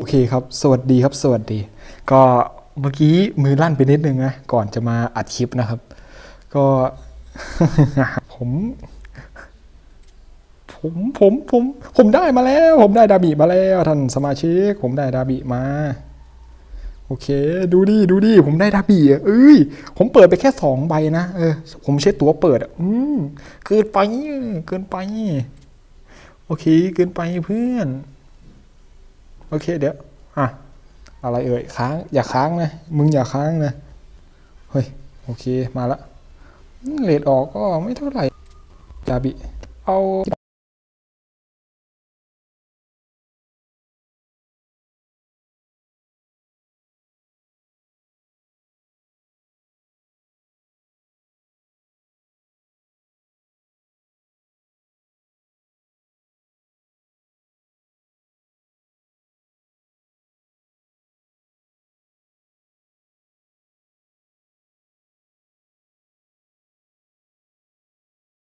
โอเคครับ สวัสดีครับ สวัสดี ก็เมื่อกี้มือลั่นไปนิดนึงนะ ก่อนจะมาอัดคลิปนะครับ ก็ ผม ผมผมผม ผมได้มาแล้ว ผมได้ดาบิมาแล้วท่านสมาชิก ผมได้ดาบิมา โอเค ดูดิดูดิผมได้ดาบิอะเอ้ย ผมเปิดไปแค่สองใบนะเออผมเช็ดตัวเปิดอืมเกินไปเกินไป โอเค เกินไปเพื่อน โอเคเดี๋ยวอะอะไรเอ่ยค้างอย่าค้างนะมึงอย่าค้างนะเฮ้ยโอเคมาละเลดออกก็ไม่เท่าไหร่ดาบิเอา